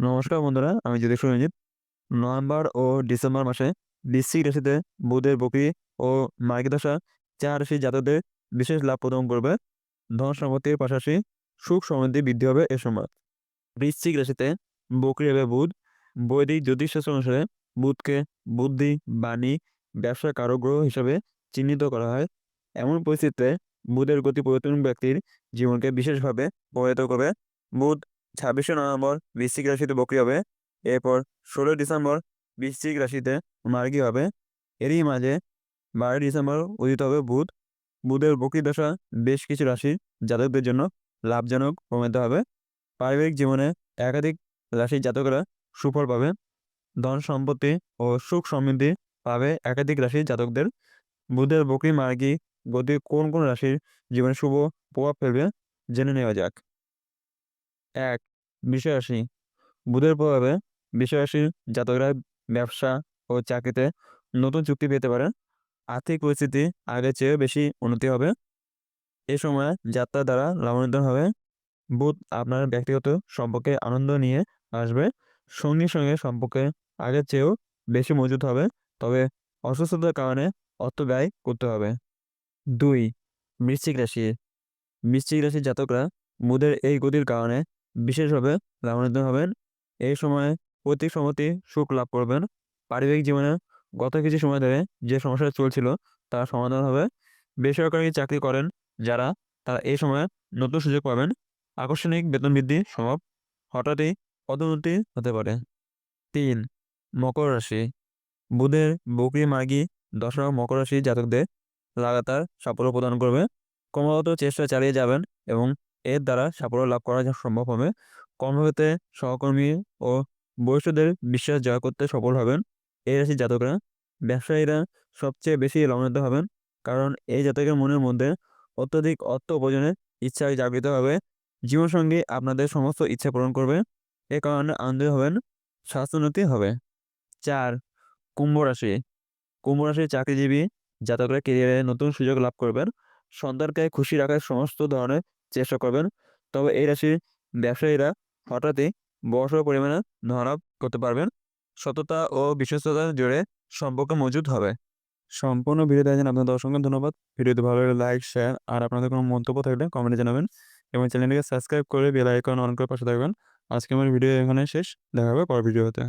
নমস্কার বন্ধুরা, আমি যদি সুরঞ্জিত। নভেম্বর ও ডিসেম্বর মাসে বৃশ্চিক রাশিতে বুধের বকরি ও মার্গী দশা চার রাশি জাতকদের বিশেষ লাভ প্রদান করবে। ধন সম্পত্তির পাশাপাশি সুখ সমৃদ্ধি বৃদ্ধি হবে এ সময়। বৃশ্চিক রাশিতে বকরি হবে বুধ। বৈদিক জ্যোতিষশাস্ত্র অনুসারে বুধকে বুদ্ধি, বাণী ব্যবসার কারগ্রহ হিসাবে চিহ্নিত করা হয়। এমন পরিস্থিতিতে বুধের গতি পরিবর্তন ব্যক্তির জীবনকে বিশেষভাবে প্রভাবিত করবে। বুধ ছাব্বিশে নভেম্বর বৃশ্চিক রাশিতে বকরি হবে। এরপর ষোলোই ডিসেম্বর বৃশ্চিক রাশিতে মার্গি হবে। এরই মাঝে বারোই ডিসেম্বর উদিত হবে বুধ। বুধের বকরি দশা বেশ কিছু রাশি জাতকদের জন্য লাভজনক প্রমাণিত হবে। পারিবারিক জীবনে একাধিক রাশির জাতকরা সুফল পাবে। ধন সম্পত্তি ও সুখ সমৃদ্ধি পাবে একাধিক রাশির জাতকদের। বুধের বকরি মার্গি গতি কোন কোন রাশির জীবনে শুভ প্রভাব ফেলবে, জেনে নেওয়া যাক। এক বিষয় রাশি বুধের প্রভাবে বিষয় রাশির জাতকরা, ব্যবসা ও চাকরিতে নতুন চুক্তি পেতে পারেন আর্থিক পরিস্থিতি আগের চেয়ে বেশি উন্নতি হবে। এ সময় যাত্রা দ্বারা লাভান্বিত হবে। বুধ আপনার ব্যক্তিগত সম্পর্কে আনন্দ নিয়ে আসবে। সঙ্গীর সঙ্গে সম্পর্কে আগের চেয়েও বেশি মজুত হবে। তবে অসুস্থতার কারণে অর্থ ব্যয় করতে হবে। দুই, বৃশ্চিক রাশি। বৃশ্চিক রাশির জাতকরা বুধের এই গতির কারণে বিশেষভাবে লাভান্বিত হবেন। এই সময়ে প্রতীক সম্মতি সুখ লাভ করবেন। পারিবারিক জীবনে গত কিছু সময় ধরে যে সমস্যা চলছিল তার সমাধান হবে। বেসরকারি চাকরি করেন যারা, তারা এই সময়ে নতুন সুযোগ পাবেন। আকর্ষণিক বেতন বৃদ্ধি সম্ভব। হঠাৎই পদোন্নতি হতে পারে। তিন, মকর রাশি। বুধের বকরি মার্গী দশরা মকর রাশি জাতকদের লাগাতার সাফল্য প্রদান করবে। ক্রমাগত চেষ্টা চালিয়ে যাবেন এবং এর দ্বারা সাফল্য লাভ করা যা সম্ভব হবে। কর্মক্ষেত্রে সহকর্মী ও বয়স্কদের বিশ্বাস জয় করতে সফল হবেন। এই রাশির জাতকরা ব্যবসায়ীরা সবচেয়ে বেশি লাভান্বিত হবেন। কারণ এই জাতকের মনের মধ্যে অত্যধিক অর্থ উপার্জনের ইচ্ছা জাগৃত হবে। জীবনসঙ্গী আপনাদের সমস্ত ইচ্ছা পূরণ করবে। এ কারণে আনন্দিত হবেন, স্বাস্থ্যোন্নতি হবে। চার, কুম্ভ রাশি। কুম্ভ রাশির চাকরিজীবী জাতকরা কেরিয়ারে নতুন সুযোগ লাভ করবেন। সন্তানকে খুশি রাখার সমস্ত ধরনের চেষ্টা করবেন। তবে এই রাশির ব্যবসায়ীরা হঠাৎই বড়সড় পরিমাণে ধনলাভ করতে পারবেন। সততা ও বিশ্বস্ততা জুড়ে সম্পর্ক মজুদ হবে। সম্পূর্ণ ভিডিও দেখার জন্য আপনাদের অসংখ্য ধন্যবাদ। ভিডিওতে ভালো লাগলে লাইক, শেয়ার আর আপনাদের কোনো মন্তব্য থাকলে কমেন্টে জানাবেন এবং চ্যানেলটিকে সাবস্ক্রাইব করে বেল আইকন অন করে পাশে থাকবেন। আজকে আমার ভিডিও এখানে শেষ। দেখা হবে পরের ভিডিওতে।